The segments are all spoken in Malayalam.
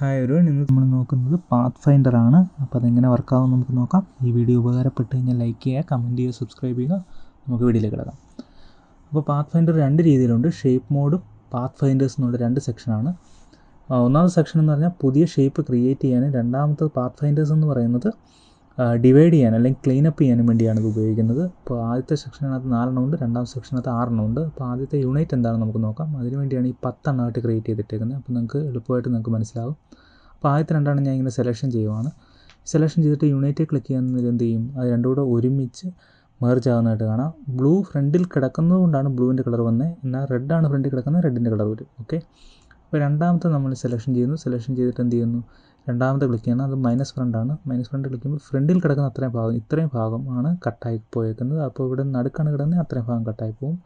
ഹായ് ഒരു ഇന്ന് നമ്മൾ നോക്കുന്നത് പാത്ത് ഫൈൻഡർ ആണ്. അപ്പോൾ അതെങ്ങനെ വർക്കാവും നമുക്ക് നോക്കാം. ഈ വീഡിയോ ഉപകാരപ്പെട്ട് കഴിഞ്ഞാൽ ലൈക്ക് ചെയ്യുക കമന്റ് ചെയ്യുക സബ്സ്ക്രൈബ് ചെയ്യുക. നമുക്ക് വീഡിയോയിലേക്ക് കിടക്കാം. അപ്പോൾ പാത്ത് ഫൈൻഡർ രണ്ട് രീതിയിലുണ്ട്. ഷേപ്പ് മോഡും പാത്ത് ഫൈൻഡേഴ്സ് എന്നുള്ള രണ്ട് സെക്ഷനാണ് ഒന്നാമത്തെ സെക്ഷൻ എന്ന് പറഞ്ഞാൽ പുതിയ ഷേപ്പ് ക്രിയേറ്റ് ചെയ്യാനും രണ്ടാമത്തെ പാത്ത് ഫൈൻഡേഴ്സ് എന്ന് പറയുന്നത് ഡിവൈഡ് ചെയ്യാൻ അല്ലെങ്കിൽ ക്ലീൻ അപ്പ് ചെയ്യാനും വേണ്ടിയാണ് ഇത് ഉപയോഗിക്കുന്നത്. ഇപ്പോൾ ആദ്യത്തെ സെക്ഷനകത്ത് നാലെണ്ണം ഉണ്ട് രണ്ടാമത്തെ സെക്ഷനകത്ത് ആറെണ്ണം ഉണ്ട്. അപ്പോൾ ആദ്യത്തെ യൂണിറ്റ് എന്താണെന്ന് നമുക്ക് നോക്കാം. അതിനുവേണ്ടിയാണ് ഈ പത്തെണ്ണമായിട്ട് ക്രിയേറ്റ് ചെയ്തിട്ടേക്കുന്നത്. അപ്പോൾ നിങ്ങൾക്ക് എളുപ്പമായിട്ട് നിങ്ങൾക്ക് മനസ്സിലാവും. അപ്പോൾ ആദ്യത്തെ രണ്ടാണ് ഞാൻ ഇങ്ങനെ സെലക്ഷൻ ചെയ്യുവാണ്. സെലക്ഷൻ ചെയ്തിട്ട് യൂണിറ്റ് ക്ലിക്ക് ചെയ്യുന്നതിൽ എന്ത് ചെയ്യും? അത് രണ്ടും കൂടെ ഒരുമിച്ച് മെർജ് ആകുന്നതായിട്ട് കാണാം. ബ്ലൂ ഫ്രണ്ടിൽ കിടക്കുന്നത് കൊണ്ടാണ് ബ്ലൂവിന്റെ കളർ വന്നത് എന്നാൽ റെഡാണ് ഫ്രണ്ടിൽ കിടക്കുന്നത് റെഡിന്റെ കളർ വരും. ഓക്കെ അപ്പോൾ രണ്ടാമത്തെ നമ്മൾ സെലക്ഷൻ ചെയ്യുന്നു. സെലക്ഷൻ ചെയ്തിട്ട് എന്ത് ചെയ്യുന്നു? രണ്ടാമത്തെ ക്ലിക്ക് ചെയ്യണം. അത് മൈനസ് ഫ്രണ്ടാണ് മൈനസ് ഫ്രണ്ട് ക്ലിക്ക് ചെയ്യുമ്പോൾ ഫ്രണ്ടിൽ കിടക്കുന്ന അത്രയും ഭാഗം ഇത്രയും ഭാഗമാണ് കട്ടായി പോയേക്കുന്നത്. അപ്പോൾ ഇവിടെ നടുക്കാണ് കിടന്നത് അത്രയും ഭാഗം കട്ടായി പോകും.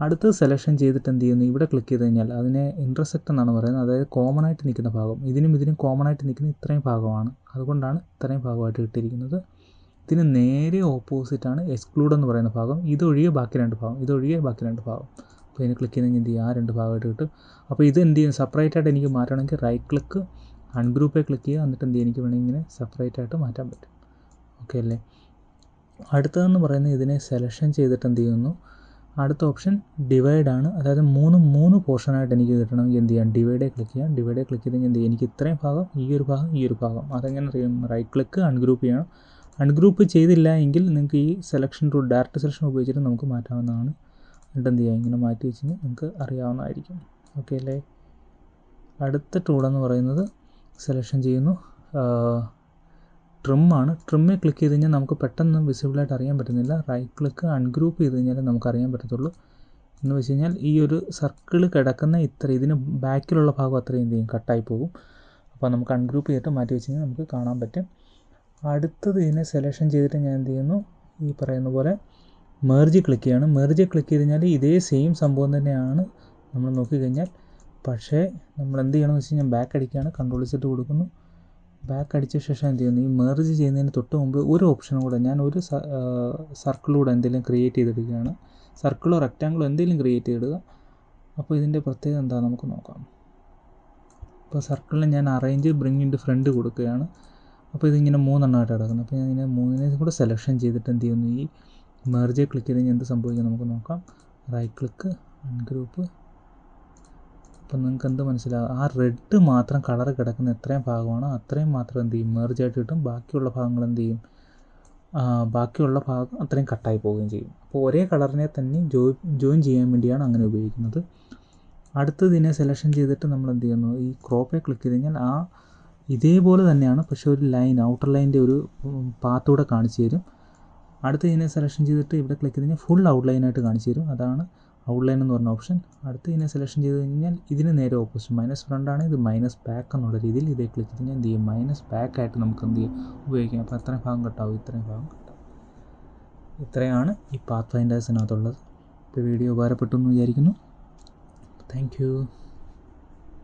അടുത്തത് സെലക്ഷൻ ചെയ്തിട്ട് എന്ത് ചെയ്യുന്നു? ഇവിടെ ക്ലിക്ക് ചെയ്ത് കഴിഞ്ഞാൽ അതിനെ ഇന്റർസെക്റ്റ് എന്നാണ് പറയുന്നത്. അതായത് കോമൺ ആയിട്ട് നിൽക്കുന്ന ഭാഗം. ഇതിനും ഇതിനും കോമൺ ആയിട്ട് നിൽക്കുന്ന ഇത്രയും ഭാഗമാണ്. അതുകൊണ്ടാണ് ഇത്രയും ഭാഗമായിട്ട് കിട്ടിയിരിക്കുന്നത്. ഇതിന് നേരെ ഓപ്പോസിറ്റാണ് എക്സ്ക്ലൂഡ് എന്ന് പറയുന്ന ഭാഗം. ഇതൊഴികെ ബാക്കി രണ്ട് ഭാഗം. ഇതൊഴികെ ബാക്കി രണ്ട് ഭാഗം. അപ്പോൾ ഇതിന് ക്ലിക്ക് ചെയ്തെങ്കിൽ എന്ത് ചെയ്യും ആ രണ്ട് ഭാഗമായിട്ട് കിട്ടും. അപ്പോൾ ഇത് എന്ത് ചെയ്യും സെപ്പറേറ്റ് ആയിട്ട് എനിക്ക് മാറ്റണമെങ്കിൽ റൈറ്റ് ക്ലിക്ക് അൺഗ്രൂപ്പേ ക്ലിക്ക് ചെയ്യുക. എന്നിട്ട് എന്ത് ചെയ്യും എനിക്ക് വേണമെങ്കിൽ ഇങ്ങനെ സെപ്പറേറ്റ് ആയിട്ട് മാറ്റാൻ പറ്റും. ഓക്കെ അല്ലേ? അടുത്തതെന്ന് പറയുന്നത് ഇതിനെ സെലക്ഷൻ ചെയ്തിട്ട് എന്ത് ചെയ്യുന്നു? അടുത്ത ഓപ്ഷൻ ഡിവൈഡ് ആണ്. അതായത് മൂന്ന് മൂന്ന് പോർഷനായിട്ട് എനിക്ക് കിട്ടണമെങ്കിൽ എന്ത് ചെയ്യാം? ഡിവൈഡേ ക്ലിക്ക് ചെയ്യാം. ഡിവൈഡേ ക്ലിക്ക് ചെയ്തെങ്കിൽ എന്ത് ചെയ്യാം? എനിക്ക് ഇത്രയും ഭാഗം ഈ ഒരു ഭാഗം ഈ ഒരു ഭാഗം. അതെങ്ങനെ അറിയാം റൈറ്റ് ക്ലിക്ക് അൺഗ്രൂപ്പ് ചെയ്യണം. അൺഗ്രൂപ്പ് ചെയ്തില്ല എങ്കിൽ നിങ്ങൾക്ക് ഈ സെലക്ഷൻ ടൂൾ ഡയറക്റ്റ് സെലക്ഷൻ ഉപയോഗിച്ചിട്ട് നമുക്ക് മാറ്റാവുന്നതാണ്. എന്നിട്ട് എന്ത് ചെയ്യാം? ഇങ്ങനെ മാറ്റി വെച്ച് നിങ്ങൾക്ക് അറിയാവുന്നതായിരിക്കും. ഓക്കെ അല്ലേ? അടുത്ത ടൂളെന്ന് പറയുന്നത് സെലക്ഷൻ ചെയ്യുന്നു. ട്രിമ്മാണ് ട്രിമ്മിൽ ക്ലിക്ക് ചെയ്ത് കഴിഞ്ഞാൽ നമുക്ക് പെട്ടെന്ന് വിസിബിളായിട്ട് അറിയാൻ പറ്റുന്നില്ല. റൈറ്റ് ക്ലിക്ക് അൺഗ്രൂപ്പ് ചെയ്ത് കഴിഞ്ഞാൽ നമുക്ക് അറിയാൻ പറ്റത്തുള്ളൂ. എന്ന് വെച്ച് കഴിഞ്ഞാൽ ഈ ഒരു സർക്കിൾ കിടക്കുന്ന ഇത്ര ഇതിന് ബാക്കിലുള്ള ഭാഗം അത്രയും എന്ത് ചെയ്യും? കട്ടായി പോകും. അപ്പോൾ നമുക്ക് അൺഗ്രൂപ്പ് ചെയ്തിട്ട് മാറ്റി വെച്ച് കഴിഞ്ഞാൽ നമുക്ക് കാണാൻ പറ്റും. അടുത്തത് ഇതിനെ സെലക്ഷൻ ചെയ്തിട്ട് ഞാൻ എന്ത് ചെയ്യുന്നു? ഈ പറയുന്ന പോലെ മെർജ് ക്ലിക്ക് ചെയ്യണം. മെർജ് ക്ലിക്ക് ചെയ്ത് കഴിഞ്ഞാൽ ഇതേ സെയിം സംഭവം തന്നെയാണ് നമ്മൾ നോക്കിക്കഴിഞ്ഞാൽ പക്ഷേ നമ്മൾ എന്ത് ചെയ്യണമെന്ന് വെച്ച് കഴിഞ്ഞാൽ ബാക്ക് അടിക്കുകയാണ്. കൺട്രോൾ സെറ്റ് കൊടുക്കുന്നു. ബാക്ക് അടിച്ച ശേഷം എന്ത് ചെയ്യുന്നു? ഈ മെർജ് ചെയ്യുന്നതിന് തൊട്ട് മുമ്പ് ഒരു ഓപ്ഷനും കൂടെ ഞാൻ ഒരു സർക്കിളിലൂടെ എന്തെങ്കിലും ക്രിയേറ്റ് ചെയ്തെടുക്കുകയാണ് സർക്കിളോ റെക്റ്റാങ്കിളോ എന്തെങ്കിലും ക്രിയേറ്റ് ചെയ്തിടുക. അപ്പോൾ ഇതിന്റെ പ്രത്യേകത എന്താ നമുക്ക് നോക്കാം. അപ്പോൾ സർക്കിളിന് ഞാൻ അറേഞ്ച് ബ്രിങ് ഇന്റ് ഫ്രണ്ട് കൊടുക്കുകയാണ്. അപ്പോൾ ഇതിങ്ങനെ മൂന്നെണ്ണമായിട്ട് കിടക്കുന്നത് അപ്പോൾ ഞാൻ ഇങ്ങനെ മൂന്നിനെ കൂടെ സെലക്ഷൻ ചെയ്തിട്ട് എന്ത് ചെയ്യുന്നു? ഈ മെർജ് ക്ലിക്ക് ചെയ്ത് കഴിഞ്ഞാൽ എന്ത് സംഭവിക്കും നമുക്ക് നോക്കാം. റൈറ്റ് ക്ലിക്ക് അൺഗ്രൂപ്പ് അപ്പം നിങ്ങൾക്ക് എന്ത് മനസ്സിലാകും ആ റെഡ് മാത്രം കളർ കിടക്കുന്ന എത്രയും ഭാഗമാണോ അത്രയും മാത്രം എന്ത് ചെയ്യും? മെർജ് ആയിട്ട് കിട്ടും. ബാക്കിയുള്ള ഭാഗങ്ങൾ എന്ത് ചെയ്യും? ബാക്കിയുള്ള ഭാഗം അത്രയും കട്ടായി പോവുകയും ചെയ്യും. അപ്പോൾ ഒരേ കളറിനെ തന്നെ ജോയിൻ ജോയിൻ ചെയ്യാൻ വേണ്ടിയാണ് അങ്ങനെ ഉപയോഗിക്കുന്നത്. അടുത്തത് ഇതിനെ സെലക്ഷൻ ചെയ്തിട്ട് നമ്മൾ എന്ത് ചെയ്യുന്നു? ഈ ക്രോപ്പേ ക്ലിക്ക് ചെയ്ത് കഴിഞ്ഞാൽ ആ ഇതേപോലെ തന്നെയാണ്. പക്ഷേ ഒരു ലൈൻ ഔട്ടർ ലൈന്റെ ഒരു പാത്തൂടെ കാണിച്ചു തരും. അടുത്ത ഇതിനെ സെലക്ഷൻ ചെയ്തിട്ട് ഇവിടെ ക്ലിക്ക് ചെയ്ത് കഴിഞ്ഞാൽ ഫുൾ ഔട്ട്ലൈനായിട്ട് കാണിച്ചു തരും. അതാണ് ഔട്ട്ലൈൻ എന്ന് പറഞ്ഞ ഓപ്ഷൻ അടുത്ത ഇതിനെ സെലക്ഷൻ ചെയ്ത് കഴിഞ്ഞാൽ ഇതിന് നേരെ ഓപ്പോസിറ്റ് മൈനസ് ഫ്രണ്ടാണ് ഇത് മൈനസ് ബാക്ക് എന്നുള്ള രീതിയിൽ ഇതേ ക്ലിക്ക് ചെയ്ത് കഴിഞ്ഞാൽ എന്ത് ചെയ്യും? മൈനസ് ബാക്ക് ആയിട്ട് നമുക്ക് എന്ത് ചെയ്യും? ഉപയോഗിക്കാം. അപ്പോൾ അത്രയും ഭാഗം കട്ടാവും ഇത്രയും ഭാഗം കട്ടാവും ഇത്രയാണ് ഈ പാത്ത് ഫൈൻഡേഴ്സിനകത്തുള്ളത് ഇപ്പോൾ വീഡിയോ ഉപകാരപ്പെട്ടു എന്ന് വിചാരിക്കുന്നു. Thank you